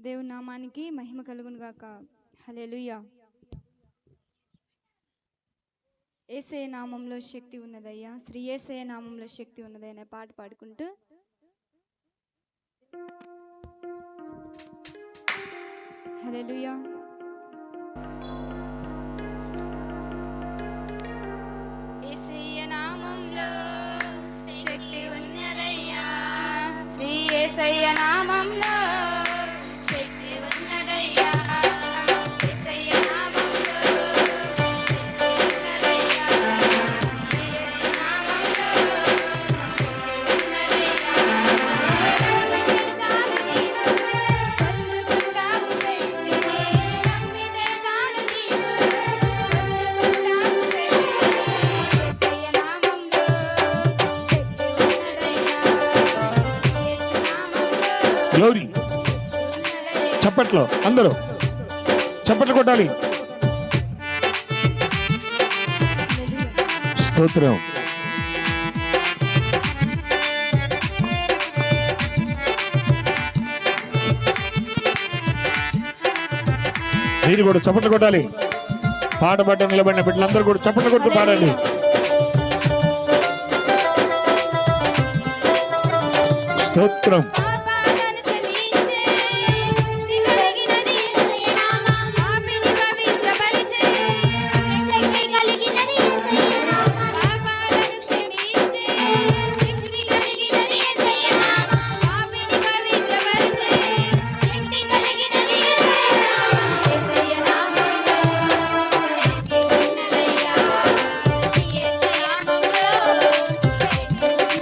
దేవుని నామానికి మహిమ కలుగును గాక. హల్లెలూయా. ఏసే నామంలో శక్తి ఉన్నదయ్యా. శ్రీ ఏసే నామంలో శక్తి ఉన్నదయ్యా పాట పాడుకుంటూ. హల్లెలూయా. యేసయ్య నామంలో శక్తి ఉన్నదయ్యా. శ్రీ ఏసయ్య నామం గ్లోరీ చప్పట్లో అందరూ. చప్పట్లు కొట్టాలి. స్తోత్రం. మీరు కూడా చప్పట్లు కొట్టాలి. పాట పాట నిలబడిన బిడ్డలందరూ కూడా చప్పట్లు కొడుతూ పాడండి. స్తోత్రం.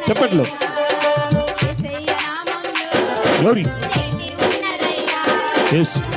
చప్పట్లు. నామంలో